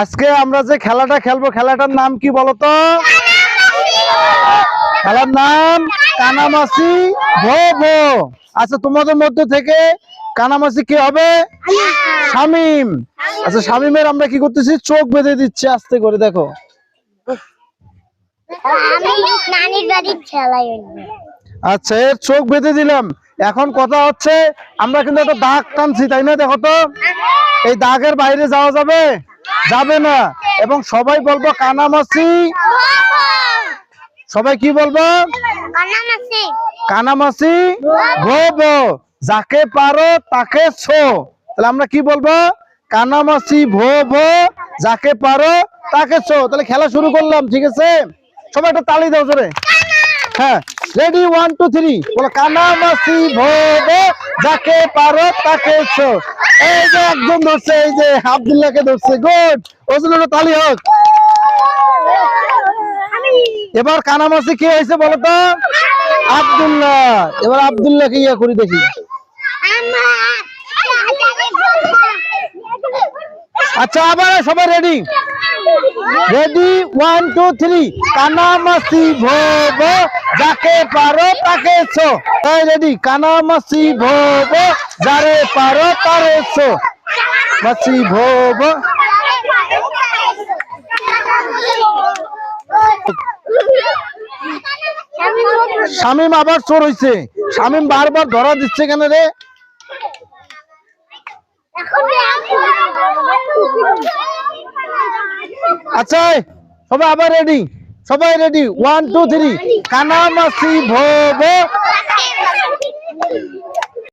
আজকে আমরা যে খেলাটা খেলব খেলাটার নাম কি বলতো? খেলার নাম কানামাসি ভো ভো আচ্ছা তোমাদের মধ্যে থেকে কানামাসি কে হবে? শামিম। আচ্ছা শামিমের আমরা কি করতেছি? চোখ বেঁধে দিচ্ছি আস্তে করে দেখো। আচ্ছা এর চোখ বেঁধে দিলাম। এখন কথা হচ্ছে আমরা কিন্তু একটা দাগ টানছি তাই না? দেখো তো। এই দাগের বাইরে যাওয়া যাবে? যাবে না। এবং সবাই বলব কানামাসি সবাই কি বলব? কানাম আছে কানামাসি ভো ভো যাকে পারো তাকে ছো। তাহলে আমরা কি বলব? কানামাসি ভো ভো যাকে পারো তাকে ছো। তাহলে খেলা শুরু করলাম ঠিক আছে? সবাই একটা তালি দাও জোরে। হ্যাঁ রেডি ওয়ান টু থ্রি বলো কানামাসি ভো ভো যাকে পারো তাকে এই যে একদম ধরছে এই যে আব্দুল্লাহকে ধরছে গুড ওই জন্য তালি হোক এবার কানামাসি কি হয়েছে বলো তো আব্দুল্লাহ এবার আব্দুল্লাহকে ইয়া করি দেখি আচ্ছা আবার সবাই ready ready one two three কানামাসি ভো ভো যাকে পারো তাকে ছো এই রেডি কানামাসি ভো ভো যারে পারো তারে ছো মাসি ভো ভো শামিম আবার চোর হইছে। শামিম বারবার ধরা দিচ্ছে কেন রে? আচ্ছা সবাই আবার রেডি সবাই রেডি ওয়ান টু থ্রি কানামাসি ভোগ।